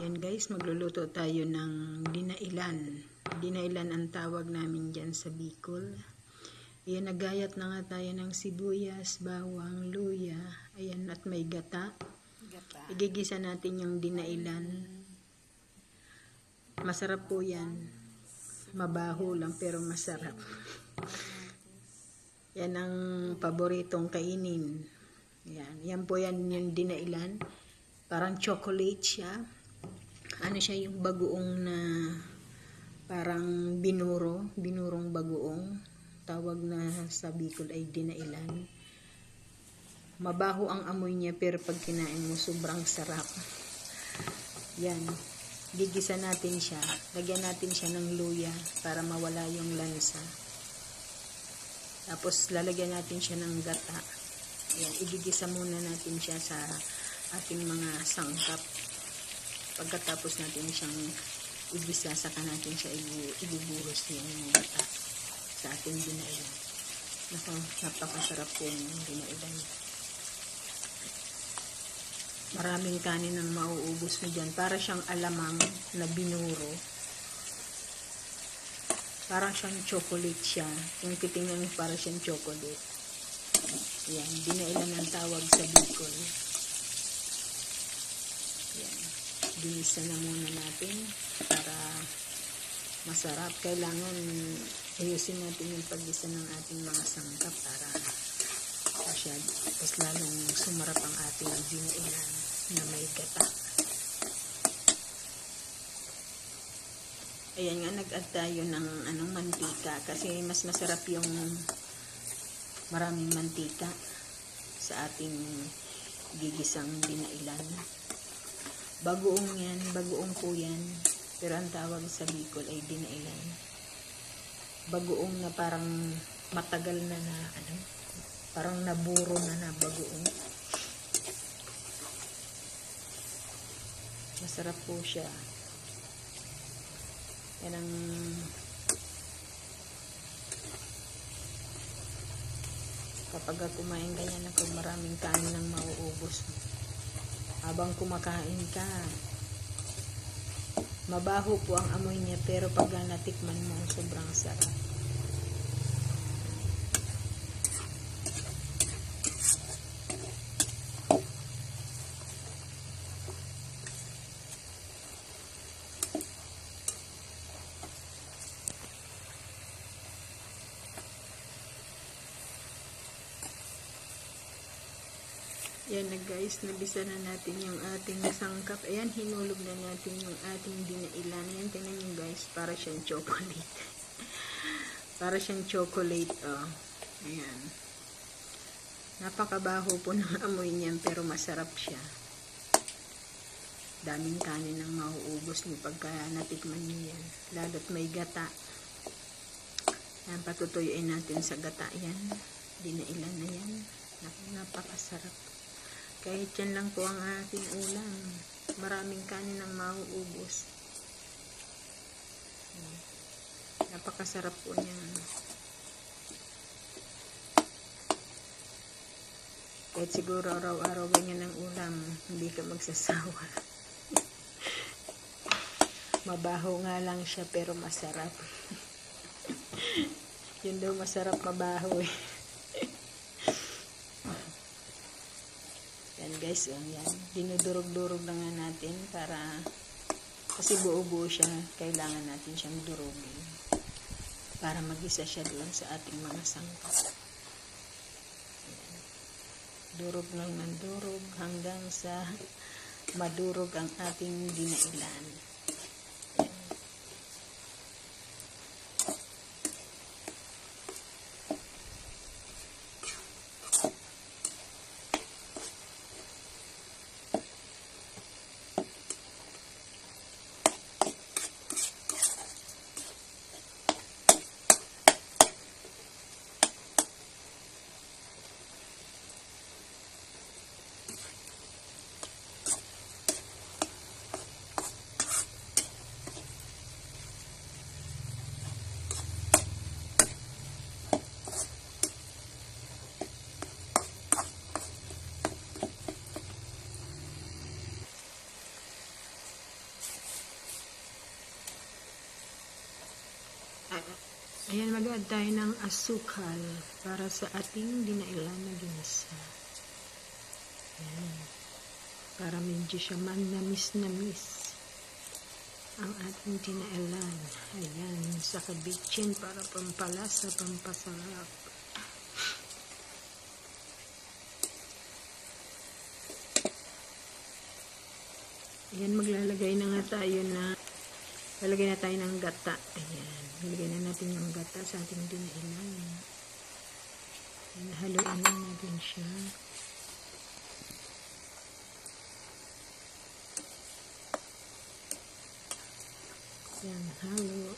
Yan guys, magluluto tayo ng dinailan. Dinailan ang tawag namin dyan sa Bicol. Ayan, nagayat na nga tayo ng sibuyas, bawang, luya. Ayan, at may gata. Gata. Igigisa natin yung dinailan. Masarap po yan. Mabaho lang pero masarap. Yan ang paboritong kainin. Yan. Yan po yan yung dinailan. Parang chocolate siya. Ano siya yung bagoong na parang binuro. Binurong bagoong. Tawag na sa Bicol ay dinailan. Mabaho ang amoy niya pero pag kinain mo sobrang sarap. Yan. Gigisa natin siya. Lagyan natin siya ng luya para mawala yung lansa. Tapos lalagyan natin siya ng gata. Yan. Igigisa muna natin siya sa ating mga sangkap. Pagkatapos natin siyang igisa, saka natin siya ibu- ibubuhos yung gata sa ating dinailan. Naku, napakasarap po yung dinailan. Maraming kanin ang mauubos mo dyan. Para siyang alamang na binuro. Parang siyang chocolate siya. Yung titingnan mo para siyang chocolate. Yan, dinailan ang tawag sa Bicol. Yan. Ginisa na muna natin para masarap. Kailangan ayusin natin yung paggisa ng ating mga sangkap para siya, mas lalong sumarap ang ating dinailan na may gata. Ayan nga, nag-add tayo ng anong mantika kasi mas masarap yung maraming mantika sa ating gigisang dinailan. Bagoong yan, bagoong po yan. Pero ang tawag sa Bicol ay dinailan. Bagoong na parang matagal na na ano, parang naburo na na bagoong. Masarap po siya. Yan ang kapag kumain ganyan ako maraming kanin ang mauubos mo. Habang kumakain ka, mabaho po ang amoy niya pero pag natikman mo sobrang sarap. Yan na guys, nabisa na natin yung ating sangkap. Ayan, hinulog na natin yung ating dinailan. Ayan, tingnan nyo guys, para siyang chocolate. para siyang chocolate, oh. Ayan. Napakabaho po ng amoy niyan, pero masarap siya. Daming kanin ang mauubos niyo pagka natikman niyo yan. Lalo't may gata. Yan, patutuyuin natin sa gata yan. Dinailan na yan. Napakasarap. Kahit yan lang po ang ating ulam. Maraming kanin ang mauubos. Napakasarap po niyan. Kahit siguro araw-araw ganyan ang ulam, hindi ka magsasawa. Mabaho nga lang siya pero masarap. Yun daw masarap mabaho eh. Yan guys, yan, yan. Dinudurog-durog na nga natin para kasi buo-buo siya, kailangan natin siyang durugin para magisa siya doon sa ating mga sangkap. Durog lang ng durog hanggang sa madurog ang ating dinailan. Ayan, mag-add tayo ng asukal para sa ating dinailan na ginisa. Ayan. Para medyo siya manamis-namis ang ating dinailan. Ayan, sa kabitsin para pampalasa, pampasarap. Ayan, maglalagay na nga tayo na lalagay na tayo ng gata. Ayan, lalagay na natin yung gata sa ating dinailan. Ayan, haluan na natin siya. Ayan, halo.